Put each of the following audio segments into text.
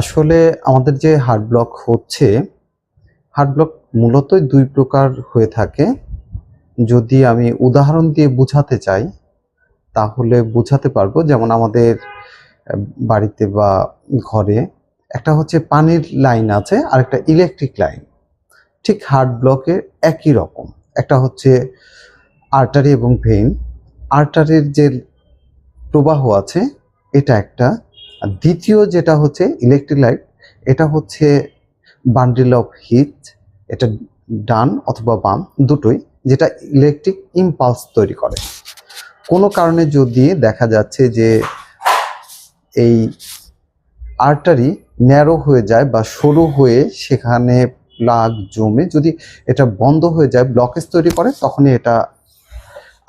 আসলে আমাদের যে হার্ট ব্লক হচ্ছে হার্ট ব্লক মূলতই দুই প্রকার হয়ে থাকে। যদি আমি উদাহরণ দিয়ে বোঝাতে চাই, তাহলে বোঝাতে পারব যেমন আমাদের বাড়িতে বা ঘরে একটা হচ্ছে পানির লাইন আছে আর একটা ইলেকট্রিক লাইন ঠিক হার্ট ব্লকের একই রকম। একটা হচ্ছে আর্টারি এবং ভেইন আর্টারির যে প্রবাহ আছে, এটা একটা। দ্বিতীয় যেটা হচ্ছে ইলেকট্রিক লাইট এটা হচ্ছে বান্ডিল অফ হিট এটা ডান অথবা বাম, দুটোই, যেটা ইলেকট্রিক ইম্পালস তৈরি করে। কোনো কারণে যদি দেখা যাচ্ছে যে এই আর্টারি ন্যারো হয়ে যায় বা সরু হয়ে সেখানে প্লাগ জমে যদি এটা বন্ধ হয়ে যায় ব্লকেজ তৈরি করে, তখনই এটা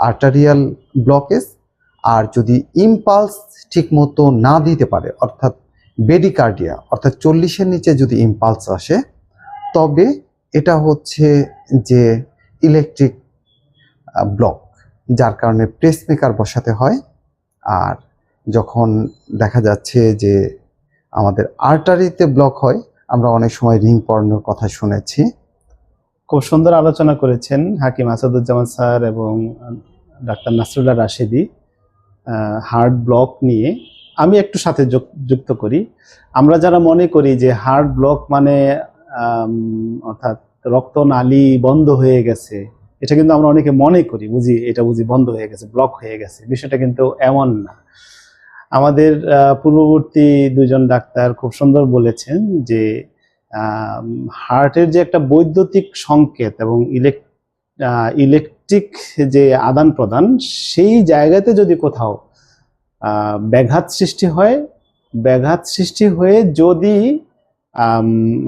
আর্টারিয়াল ব্লকেজ আর যদি ইম্পালস ঠিক মতো না দিতে পারে, অর্থাৎ বেডিকার্ডিয়া অর্থাৎ চল্লিশের নিচে যদি ইম্পালস আসে, তবে এটা হচ্ছে যে ইলেকট্রিক ব্লক যার কারণে পেসমেকার বসাতে হয়। আর যখন দেখা যাচ্ছে যে আমাদের আর্টারিতে ব্লক হয়, আমরা অনেক সময় রিং পড়ানোর কথা শুনেছি। খুব সুন্দর আলোচনা করেছেন হাকিম আসাদুজ্জামান স্যার এবং doctor Nasrullah Rashedi. Heart block নিয়ে আমি একটু সাথে যুক্ত করি। আমরা যারা মনে করি যে হার্ড ব্লক মানে অর্থাৎ রক্তনালী বন্ধ হয়ে গেছে, এটা কিন্তু আমরা অনেকে মনে করি, বুঝি, এটা বুঝি বন্ধ হয়ে গেছে ব্লক হয়ে গেছে, বিষয়টা কিন্তু এমন না। আমাদের পূর্ববর্তী দুজন ডাক্তার খুব সুন্দর বলেছেন যে হার্টের যে একটা বৈদ্যুতিক সংকেত এবং ইলেক ইলেকট্রিক যে আদান প্রদান সেই জায়গাতে যদি কোথাও ব্যাঘাত সৃষ্টি হয় ব্যাঘাত সৃষ্টি হয়ে যদি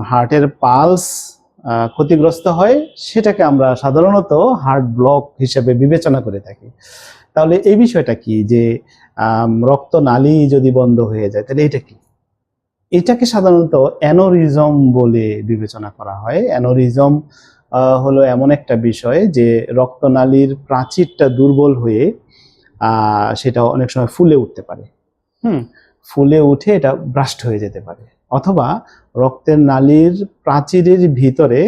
হার্টের পালস ক্ষতিগ্রস্ত হয় সেটাকে আমরা সাধারণত হার্ট ব্লক হিসেবে বিবেচনা করে থাকি। তাহলে এই বিষয়টা কি? যে আম, রক্তনালী যদি বন্ধ হয়ে যায় তাহলে এটা কি? এটাকে সাধারণত অ্যানোরিজম বলে বিবেচনা করা হয়। অ্যানোরিজম হলো এমন একটা বিষয় যে রক্তনালীর প্রাচীরটা দুর্বল হয়ে সেটা অনেক সময় ফুলে উঠতে পারে। হুম, ফুলে উঠে এটা ব্রাস্ট হয়ে যেতে পারে। অথবা রক্তের নালীর প্রাচীরের ভিতরে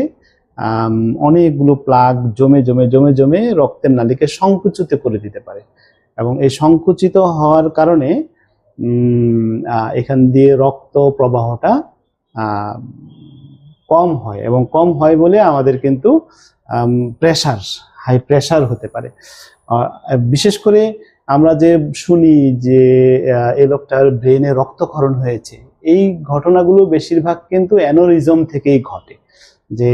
অনেকগুলো প্লাগ জমে জমে জমে জমে রক্তের নালীকে সংকুচিত করে দিতে পারে। এবং এই সংকুচিত হওয়ার কারণে এখান দিয়ে রক্ত প্রবাহটা কম হয় এবং কম হয় বলে আমাদের কিন্তু প্রেশার হাই প্রেশার হতে পারে। বিশেষ করে আমরা যে শুনি যে এ লোকটার ব্রেনে রক্তক্ষরণ হয়েছে, এই ঘটনাগুলো বেশিরভাগ কিন্তু অ্যানোরিজম থেকেই ঘটে। যে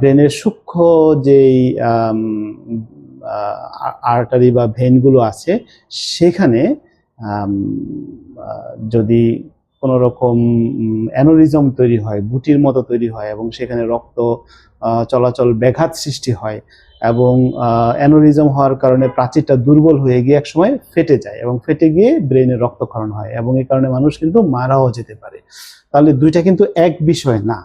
ব্রেনের সূক্ষ্ম যেই আর্টারি বা ভেনগুলো আছে, সেখানে যদি কোনো রকম অ্যানোরিজম তৈরি হয়, বুটির মতো তৈরি হয় এবং সেখানে রক্ত চলাচল ব্যাঘাত সৃষ্টি হয় এবং অ্যানোরিজম হওয়ার কারণে প্রাচীরটা দুর্বল হয়ে গিয়ে একসময় ফেটে যায় এবং ফেটে গিয়ে ব্রেনে রক্তক্ষরণ হয় এবং এই কারণে মানুষ কিন্তু মারাও যেতে পারে। তাহলে দুইটা কিন্তু এক বিষয় না।